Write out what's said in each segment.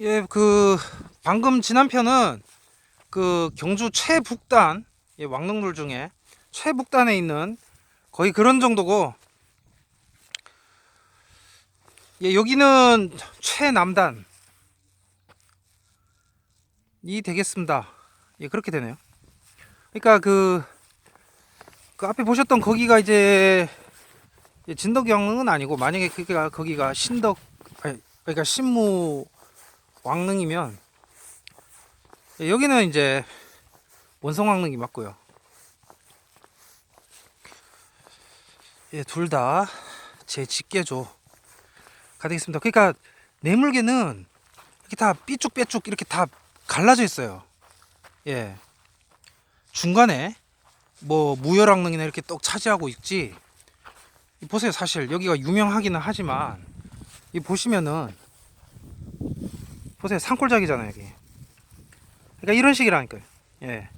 예, 그 방금 지난 편은 그 경주 최북단 예, 왕릉돌 중에 최북단에 있는 거의 그런 정도고 예, 여기는 최남단 이 되겠습니다. 예, 그렇게 되네요. 그러니까 그, 그 앞에 보셨던 거기가 이제 예, 진덕영릉은 아니고 만약에 그가 거기가 신덕 아니, 그러니까 신무 왕릉이면 예, 여기는 이제 원성왕릉이 맞고요. 예, 둘 다 제 직계조가 되겠습니다. 그러니까 내물개는 이렇게 다 삐쭉빼쭉 이렇게 다 갈라져 있어요. 예. 중간에 뭐 무열왕릉이나 이렇게 떡 차지하고 있지. 이 보세요, 사실 여기가 유명하기는 하지만 이 보시면은 보세요, 산골짜기잖아요, 여기. 그러니까 이런 식이라니까요. 예.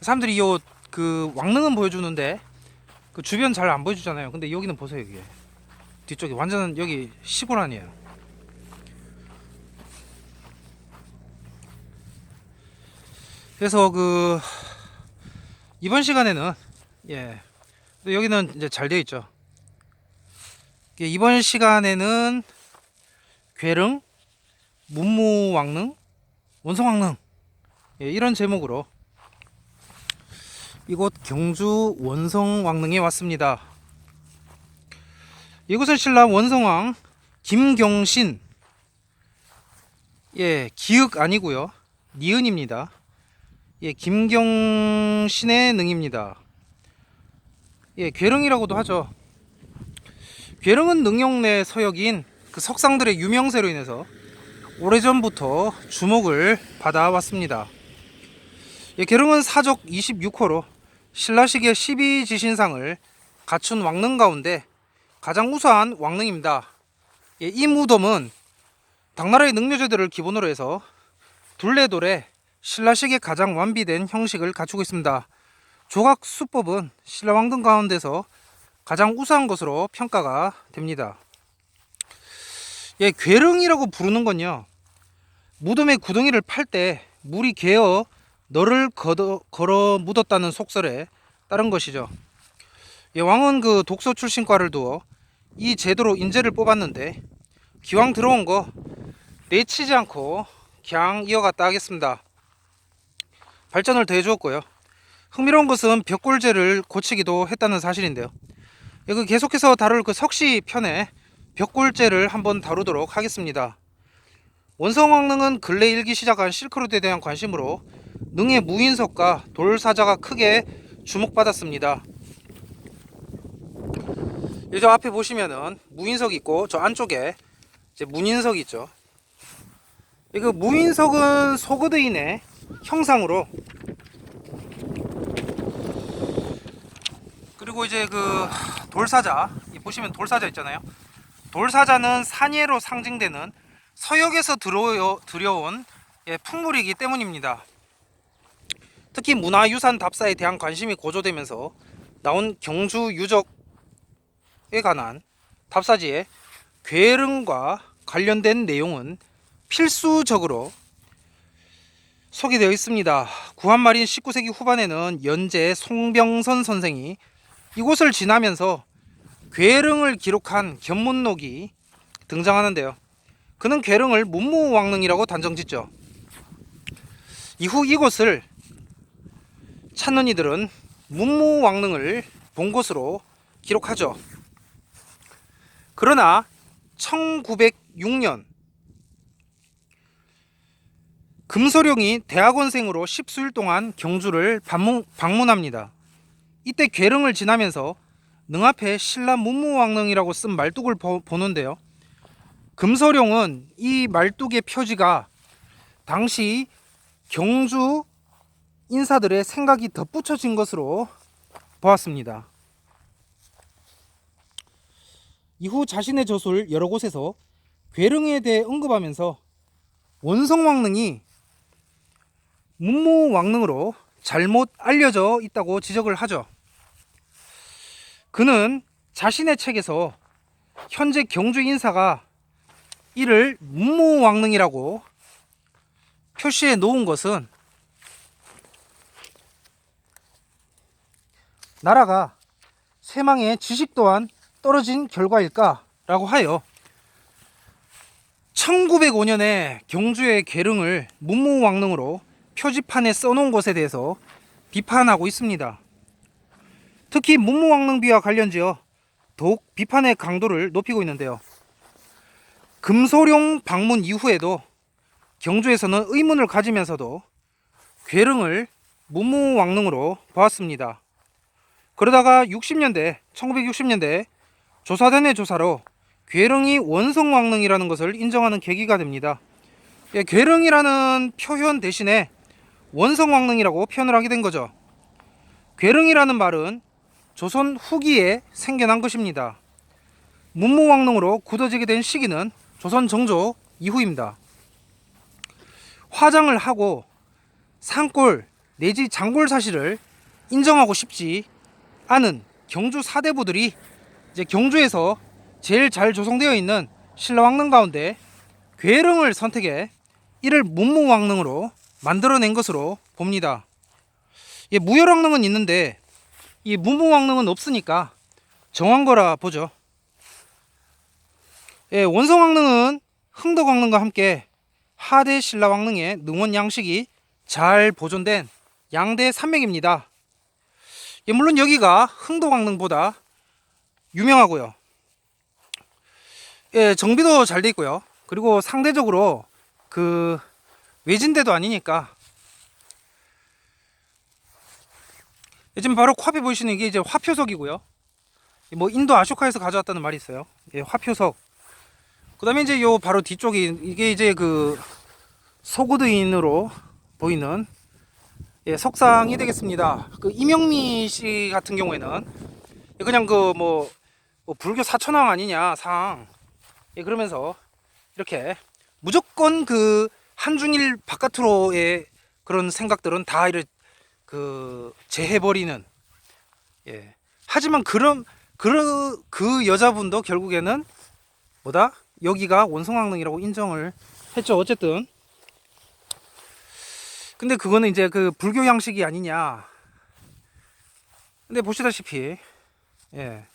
사람들이 요 그 왕릉은 보여주는데 그 주변 잘 안 보여주잖아요. 근데 여기는 보세요, 여기 뒤쪽이 완전 여기 시골 아니에요. 그래서 그 이번 시간에는 예 여기는 이제 잘 되어 있죠. 예, 이번 시간에는 괴릉, 문무왕릉, 원성왕릉 예, 이런 제목으로 이곳 경주 원성왕릉에 왔습니다. 이곳을 신라 원성왕 김경신 예 기흑 아니고요 니은입니다. 예 김경신의 능입니다. 예 괴릉이라고도 하죠. 괴릉은 능용 내 서역인 그 석상들의 유명세로 인해서 오래전부터 주목을 받아왔습니다. 예, 괴릉은 사적 26호로 신라시기의 12지신상을 갖춘 왕릉 가운데 가장 우수한 왕릉입니다. 예, 이 무덤은 당나라의 능려제들을 기본으로 해서 둘레돌에 신라식의 가장 완비된 형식을 갖추고 있습니다. 조각 수법은 신라 왕릉 가운데서 가장 우수한 것으로 평가가 됩니다. 예, 괴릉이라고 부르는 건요. 무덤의 구덩이를 팔 때 물이 개어 너를 걷어, 걸어 묻었다는 속설에 따른 것이죠. 예, 왕은 그 독서 출신과를 두어 이 제도로 인재를 뽑았는데 기왕 들어온 거 내치지 않고 그냥 이어갔다 하겠습니다. 발전을 더해주었고요. 흥미로운 것은 벽골제를 고치기도 했다는 사실인데요. 예, 그 계속해서 다룰 그 석시 편에 벽골제를 한번 다루도록 하겠습니다. 원성왕릉은 근래 일기 시작한 실크로드에 대한 관심으로 능의 무인석과 돌사자가 크게 주목받았습니다. 이저 앞에 보시면은 무인석 있고 저 안쪽에 이제 문인석 있죠. 이그 무인석은 소거드인의 형상으로 그리고 이제 그 돌사자 이 보시면 돌사자 있잖아요. 돌사자는 산예로 상징되는 서역에서 들여온 예, 풍물이기 때문입니다. 특히 문화유산 답사에 대한 관심이 고조되면서 나온 경주 유적에 관한 답사지에 괴릉과 관련된 내용은 필수적으로 소개되어 있습니다. 구한말인 19세기 후반에는 연재 송병선 선생이 이곳을 지나면서 괴릉을 기록한 견문록이 등장하는데요. 그는 괴릉을 문무왕릉이라고 단정짓죠. 이후 이곳을 찾는 이들은 문무왕릉을 본 것으로 기록하죠. 그러나 1906년 금소룡이 대학원생으로 십수일 동안 경주를 방문, 방문합니다. 이때 괴릉을 지나면서 능 앞에 신라 문무왕릉이라고 쓴 말뚝을 보, 보는데요. 금소룡은 이 말뚝의 표지가 당시 경주 인사들의 생각이 덧붙여진 것으로 보았습니다. 이후 자신의 저술 여러 곳에서 괴릉에 대해 언급하면서 원성왕릉이 문무왕릉으로 잘못 알려져 있다고 지적을 하죠. 그는 자신의 책에서 현재 경주 인사가 이를 문무왕릉이라고 표시해 놓은 것은 나라가 세망의 지식 또한 떨어진 결과일까라고 하여 1905년에 경주의 계릉을 문무왕릉으로 표지판에 써놓은 것에 대해서 비판하고 있습니다. 특히 문무왕릉비와 관련지어 더욱 비판의 강도를 높이고 있는데요. 금소룡 방문 이후에도 경주에서는 의문을 가지면서도 괴릉을 문무왕릉으로 보았습니다. 그러다가 60년대, 1960년대 조사단의 조사로 괴릉이 원성왕릉이라는 것을 인정하는 계기가 됩니다. 예, 괴릉이라는 표현 대신에 원성왕릉이라고 표현을 하게 된 거죠. 괴릉이라는 말은 조선 후기에 생겨난 것입니다. 문무왕릉으로 굳어지게 된 시기는 조선 정조 이후입니다. 화장을 하고 산골 내지 장골 사실을 인정하고 싶지 않은 경주 사대부들이 이제 경주에서 제일 잘 조성되어 있는 신라왕릉 가운데 괴릉을 선택해 이를 문무왕릉으로 만들어낸 것으로 봅니다. 예, 무열왕릉은 있는데 이 문무왕릉은 없으니까 정한 거라 보죠. 예, 원성왕릉은 흥덕왕릉과 함께 하대 신라왕릉의 능원 양식이 잘 보존된 양대 산맥입니다. 예, 물론 여기가 흥덕왕릉보다 유명하고요. 예, 정비도 잘 돼 있고요. 그리고 상대적으로 그 외진데도 아니니까 지금 바로 코앞에 보이시는 게 이제 화표석이고요. 뭐 인도 아쇼카에서 가져왔다는 말이 있어요. 예, 화표석. 그다음에 이제 요 바로 뒤쪽이 이게 이제 그 소고드인으로 보이는 예, 석상이 되겠습니다. 그 이명미 씨 같은 경우에는 그냥 그 뭐 불교 사천왕 아니냐 상 예, 그러면서 이렇게 무조건 그 한중일 바깥으로의 그런 생각들은 다 이렇게 그 제해버리는 예. 하지만 그런 그, 그 여자분도 결국에는 뭐다? 여기가 원성왕릉이라고 인정을 했죠. 어쨌든. 근데 그거는 이제 그 불교 양식이 아니냐. 근데 보시다시피 예.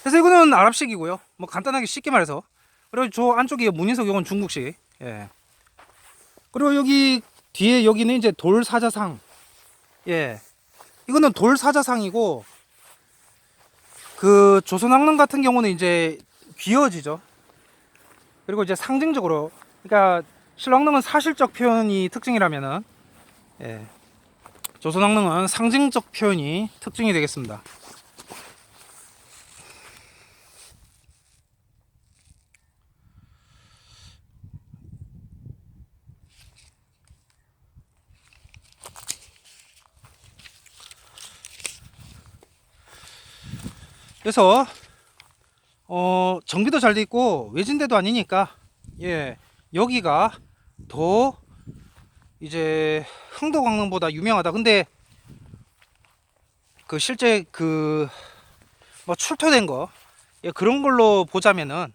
그래서 이거는 아랍식이고요. 뭐 간단하게 쉽게 말해서. 그리고 저 안쪽이 문인석 이건 중국식 예 그리고 여기 뒤에 여기는 이제 돌사자상. 예. 이거는 돌사자상이고 그 조선왕릉 같은 경우는 이제 귀여워지죠. 그리고 이제 상징적으로 그러니까 신랑릉은 사실적 표현이 특징이라면은 예. 조선왕릉은 상징적 표현이 특징이 되겠습니다. 그래서 어 정비도 잘 돼 있고 외진데도 아니니까 예 여기가 더 이제 흥도광릉보다 유명하다. 근데 그 실제 그 뭐 출토된 거 예, 그런 걸로 보자면은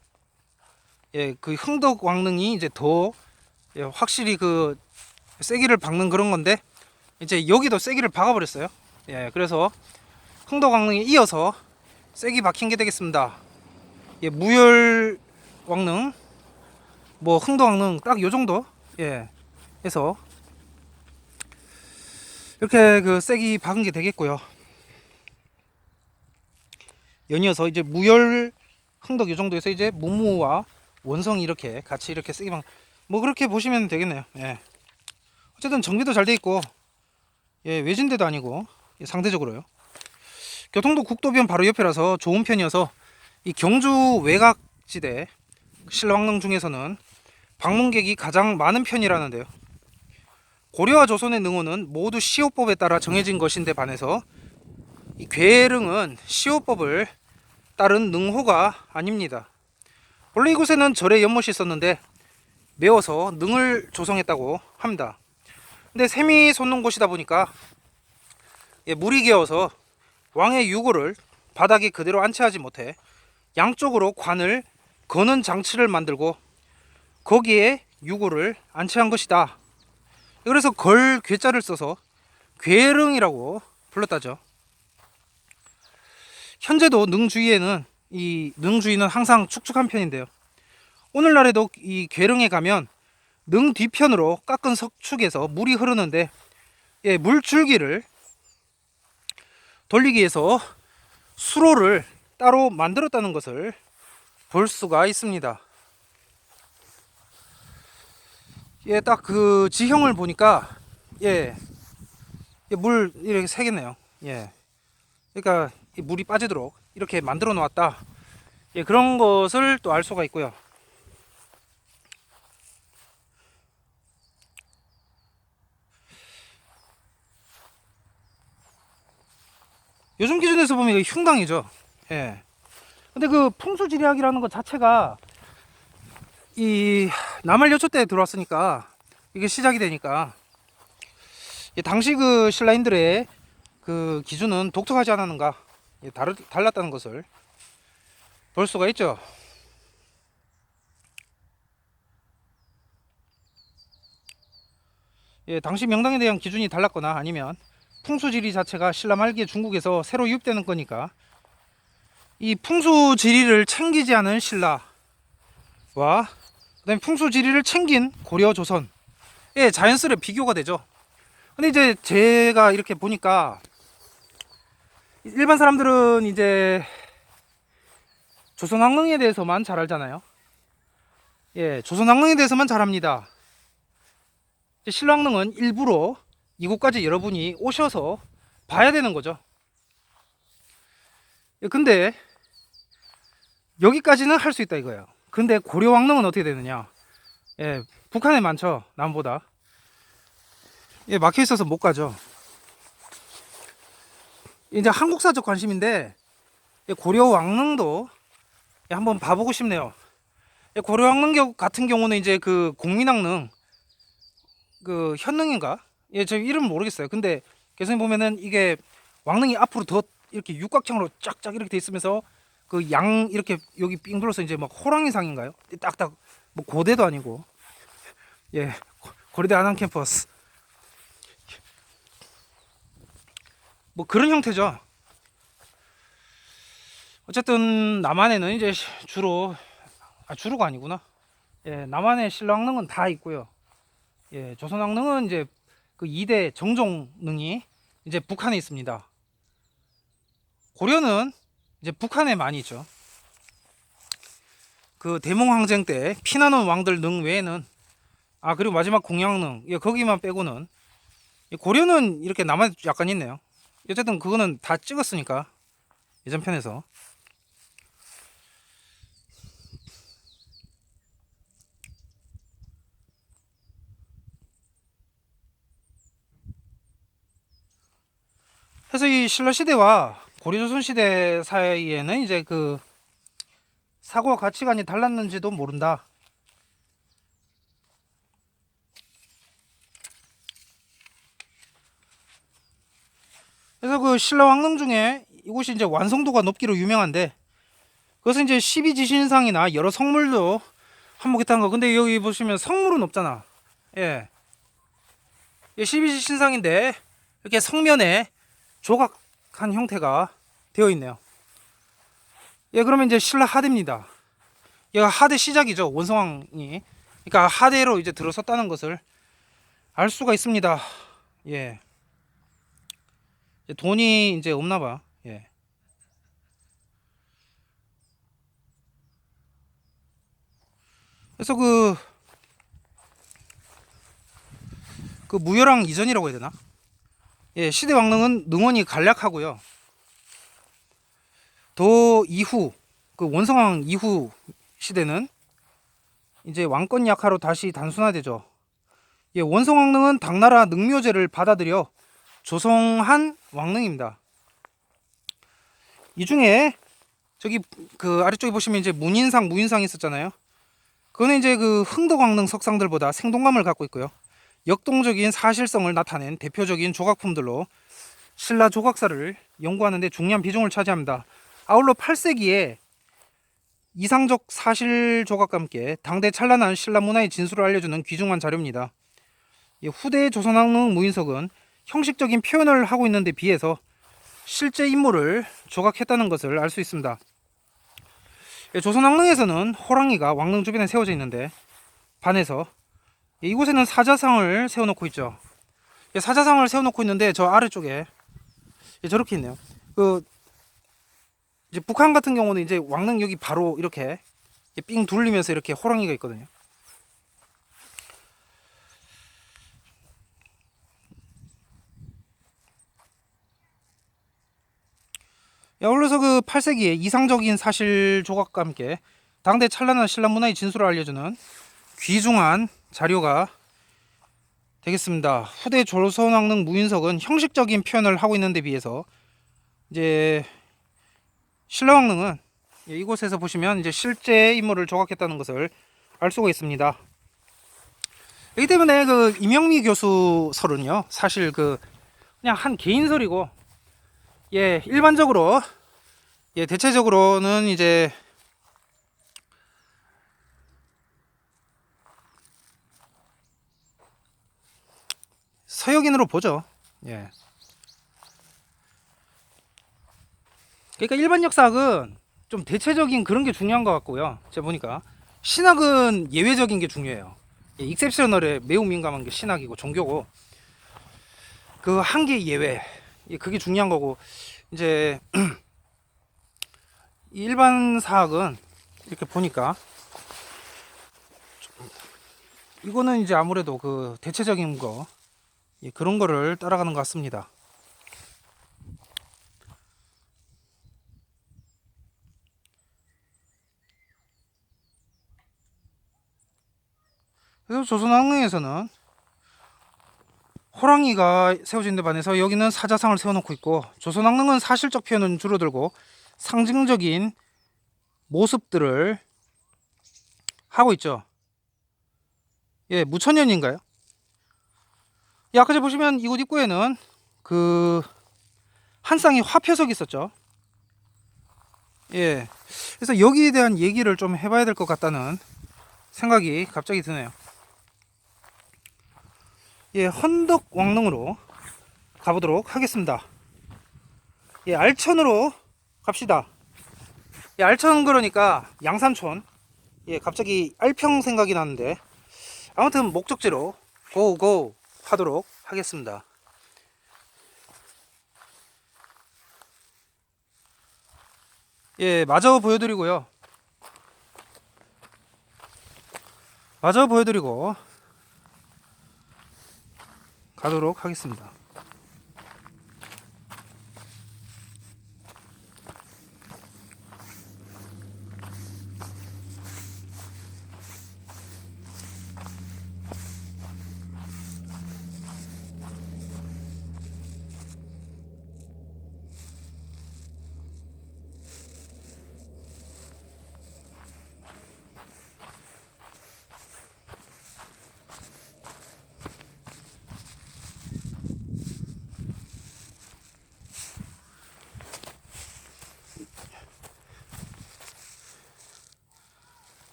예 그 흥덕왕릉이 이제 더 예, 확실히 그 세기를 박는 그런 건데 이제 여기도 세기를 박아버렸어요. 예 그래서 흥덕왕릉에 이어서 세기 박힌 게 되겠습니다. 예, 무열 왕릉, 뭐 흥도 왕릉 딱 요 정도 예 해서 이렇게 그 세기 박은 게 되겠고요. 연이어서 이제 무열 흥덕 요 정도에서 이제 무무와 원성 이렇게 같이 이렇게 세기 박뭐 그렇게 보시면 되겠네요. 예. 어쨌든 정비도 잘 돼 있고 예 외진데도 아니고 예, 상대적으로요. 교통도 국도변 바로 옆이라서 좋은 편이어서 이 경주 외곽지대 신랑릉 중에서는 방문객이 가장 많은 편이라는데요. 고려와 조선의 능호는 모두 시호법에 따라 정해진 것인데 반해서 이 괴릉은 시호법을 따른 능호가 아닙니다. 원래 이곳에는 절의 연못이 있었는데 메워서 능을 조성했다고 합니다. 근데 샘이 솟는 곳이다 보니까 예, 물이 개어서 왕의 유골을 바닥에 그대로 안치하지 못해 양쪽으로 관을 거는 장치를 만들고 거기에 유골을 안치한 것이다. 그래서 걸 괴자를 써서 괴릉이라고 불렀다죠. 현재도 능 주위에는 이 능 주위는 항상 축축한 편인데요. 오늘날에도 이 괴릉에 가면 능 뒤편으로 깎은 석축에서 물이 흐르는데 예, 물줄기를 돌리기 위해서 수로를 따로 만들었다는 것을 볼 수가 있습니다. 예, 딱 그 지형을 보니까 예, 예, 물 이렇게 새겠네요. 예, 그러니까 이 물이 빠지도록 이렇게 만들어 놓았다. 예, 그런 것을 또 알 수가 있고요. 요즘 기준에서 보면 이거 흉당이죠. 예. 근데 그 풍수지리학이라는 것 자체가 이 남할 여초 때 들어왔으니까 이게 시작이 되니까 이 당시 그 신라인들의 그 기준은 독특하지 않았는가 예, 다르, 달랐다는 것을 볼 수가 있죠. 예, 당시 명당에 대한 기준이 달랐거나 아니면 풍수지리 자체가 신라 말기에 중국에서 새로 유입되는 거니까 이 풍수지리를 챙기지 않은 신라와 그다음에 풍수지리를 챙긴 고려 조선의 자연스레 비교가 되죠. 근데 이제 제가 이렇게 보니까 일반 사람들은 이제 조선 왕릉에 대해서만 잘 알잖아요. 예, 조선 왕릉에 대해서만 잘 압니다. 이제 신라 왕릉은 일부러 이곳까지 여러분이 오셔서 봐야 되는 거죠. 예, 근데 여기까지는 할 수 있다 이거예요. 근데 고려 왕릉은 어떻게 되느냐? 예, 북한에 많죠. 남보다. 예, 막혀 있어서 못 가죠. 이제 한국사적 관심인데 예, 고려 왕릉도 예, 한번 봐보고 싶네요. 예, 고려 왕릉 겨- 같은 경우는 이제 그 공민왕릉 그 현릉인가? 예, 저 이름 모르겠어요. 근데 교수님 보면은 이게 왕릉이 앞으로 더 이렇게 육각형으로 쫙쫙 이렇게 돼 있으면서 그 양 이렇게 여기 삥 둘러서 이제 막 호랑이상인가요? 딱딱 뭐 고대도 아니고 예 고- 고려대 안암 캠퍼스 뭐 그런 형태죠. 어쨌든 남한에는 이제 시- 주로 아 주로가 아니구나. 예 남한의 신라왕릉은 다 있고요. 예 조선왕릉은 이제 그 2대 정종릉이 이제 북한에 있습니다. 고려는 이제 북한에 많이 있죠. 그 대몽항쟁 때 피나는 왕들 능 외에는 아 그리고 마지막 공양릉 예, 거기만 빼고는 예, 고려는 이렇게 남아 약간 있네요. 어쨌든 그거는 다 찍었으니까 예전 편에서 그래서 이 신라 시대와 고려조선 시대 사이에는 이제 그 사고와 가치관이 달랐는지도 모른다. 그래서 그 신라 왕릉 중에 이곳이 이제 완성도가 높기로 유명한데 그것은 이제 12지신상이나 여러 성물도 한몫했다는 거. 근데 여기 보시면 성물은 없잖아. 예. 12지신상인데 이렇게 성면에 조각한 형태가 되어 있네요. 예, 그러면 이제 신라 하대입니다. 얘가 하대 시작이죠. 원성왕이. 그러니까 하대로 이제 들어섰다는 것을 알 수가 있습니다. 예. 돈이 이제 없나 봐. 예. 그래서 그, 그 무열왕 이전이라고 해야 되나? 예, 시대 왕릉은 능원이 간략하고요. 더 이후 그 원성왕 이후 시대는 이제 왕권 약화로 다시 단순화되죠. 예, 원성왕릉은 당나라 능묘제를 받아들여 조성한 왕릉입니다. 이 중에 저기 그 아래쪽에 보시면 이제 문인상, 무인상이 있었잖아요. 그거는 이제 그 흥덕왕릉 석상들보다 생동감을 갖고 있고요. 역동적인 사실성을 나타낸 대표적인 조각품들로 신라 조각사를 연구하는 데 중요한 비중을 차지합니다. 아울러 8세기에 이상적 사실 조각과 함께 당대 찬란한 신라 문화의 진수를 알려주는 귀중한 자료입니다. 이 후대 조선왕릉 무인석은 형식적인 표현을 하고 있는데 비해서 실제 인물을 조각했다는 것을 알 수 있습니다. 예, 조선왕릉에서는 호랑이가 왕릉 주변에 세워져 있는데 반해서 예, 이곳에는 사자상을 세워놓고 있죠. 예, 사자상을 세워놓고 있는데 저 아래쪽에 예, 저렇게 있네요. 그 이제 북한 같은 경우는 이제 왕릉 여기 바로 이렇게 삥 둘리면서 이렇게 호랑이가 있거든요. 아울러서 그 8세기에 이상적인 사실 조각과 함께 당대 찬란한 신라 문화의 진수를 알려주는 귀중한 자료가 되겠습니다. 후대 조선왕릉 무인석은 형식적인 표현을 하고 있는데 비해서 이제 신라왕릉은 예, 이곳에서 보시면 이제 실제 인물을 조각했다는 것을 알 수가 있습니다. 여기 때문에 그 이명미 교수 설은요, 사실 그 그냥 한 개인설이고, 예, 일반적으로, 예, 대체적으로는 이제 서역인으로 보죠. 예. 그러니까 일반 역사학은 좀 대체적인 그런 게 중요한 것 같고요. 제가 보니까 신학은 예외적인 게 중요해요. 예, 익셉셔널에 매우 민감한 게 신학이고 종교고 그 한 개 예외 예, 그게 중요한 거고 이제 이 일반 사학은 이렇게 보니까 이거는 이제 아무래도 그 대체적인 거 예, 그런 거를 따라가는 것 같습니다. 그래서 조선왕릉에서는 호랑이가 세워진 데 반해서 여기는 사자상을 세워놓고 있고 조선왕릉은 사실적 표현은 줄어들고 상징적인 모습들을 하고 있죠. 예, 무천년인가요? 예, 아까 저 보시면 이곳 입구에는 그 한 쌍의 화표석이 있었죠. 예, 그래서 여기에 대한 얘기를 좀 해봐야 될 것 같다는 생각이 갑자기 드네요. 예, 헌덕 왕릉으로 가보도록 하겠습니다. 예, 알천으로 갑시다. 예, 알천 그러니까 양산촌. 예, 갑자기 알평 생각이 나는데 아무튼 목적지로 고고 하도록 하겠습니다. 예, 마저 보여드리고요. 마저 보여드리고 가도록 하겠습니다.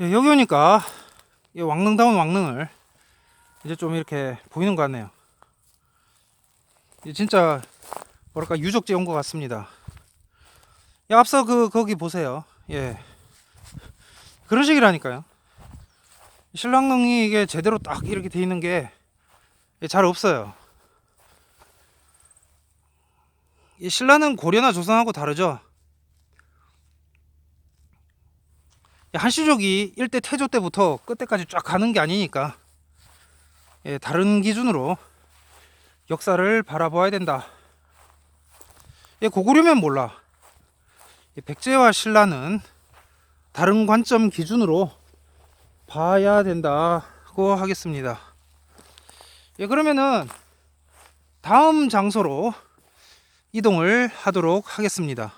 여기 오니까 이 왕릉다운 왕릉을 이제 좀 이렇게 보이는 것 같네요. 진짜 뭐랄까 유적지 온 것 같습니다. 야, 앞서 그 거기 보세요. 예, 그런 식이라니까요. 신랑릉이 이게 제대로 딱 이렇게 돼 있는 게 잘 없어요. 이 신라는 고려나 조선하고 다르죠. 한시족이 일대 태조 때부터 끝때까지 쫙 가는 게 아니니까 예, 다른 기준으로 역사를 바라봐야 된다. 예, 고구려면 몰라. 예, 백제와 신라는 다른 관점 기준으로 봐야 된다고 하겠습니다. 예, 그러면은 다음 장소로 이동을 하도록 하겠습니다.